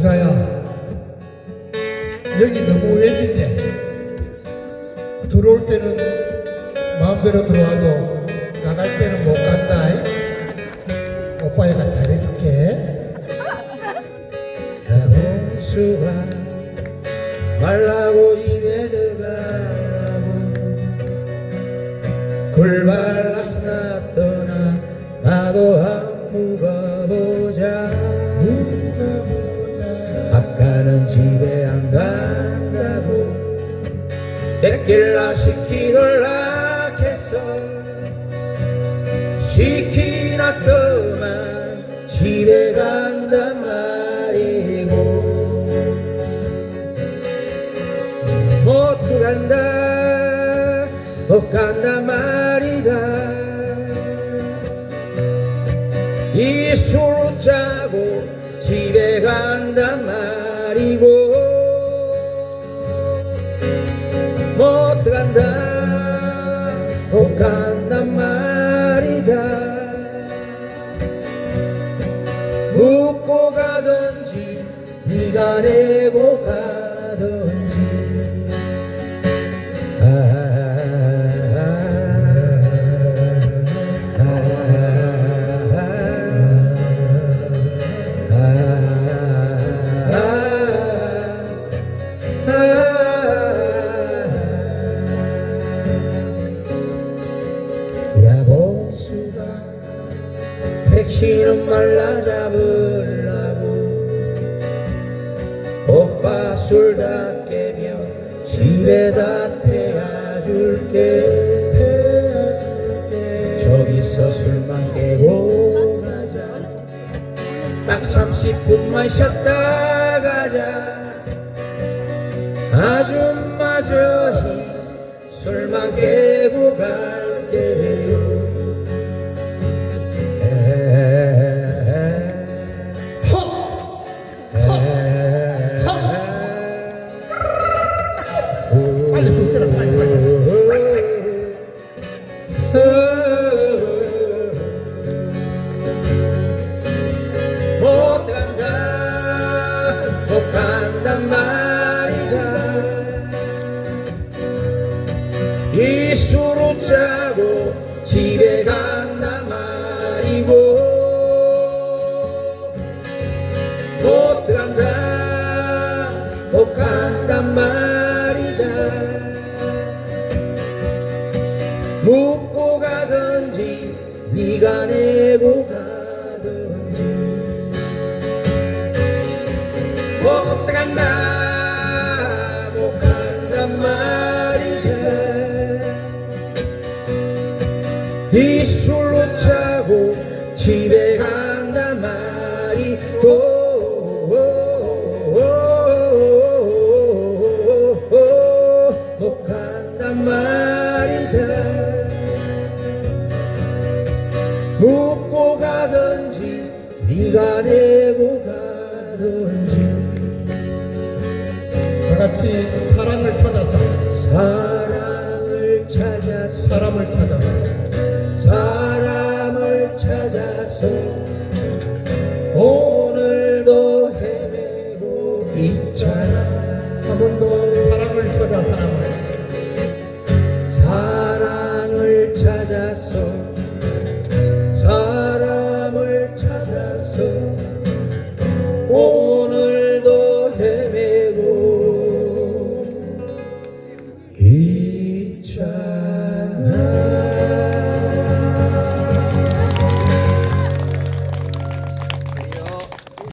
봉자야 여기 너무 외지지? 들어올 때는 마음대로 들어와도 나갈 때는 못 간다 오빠가 잘해줄게. 야봉수가 말라고 입에 들어가라고. 굴 발랐으나 떠나 나도 뺏길라 시키돌라 했어 시키나 또만 집에 간단 말이고. 못 간다 못 간단 말이다. 이 술을 짜고 집에 간단 말 못 간다 못 간단 말이다 묻 택시는 말라 잡으려고. 오빠 술 다 깨면 집에다 태워줄게. 저기서 술만 깨고 가자. 딱 30분만 쉬었다 가자. 아줌마 저희 술만 깨고 못 간다 못 간단 말이다. 이 술을 짜고 집에 간단 말이고 못 간다. 못간 네가 내고 가든지. 못 간다 못 간단 말이다 이 술로 짜고 집에 간단 말이고 못 간단 말 네가 되고 가던지. 다 같이 사랑을 찾아서. 사랑을 찾아서. 사람을 찾아서. 사람을 찾아서. 오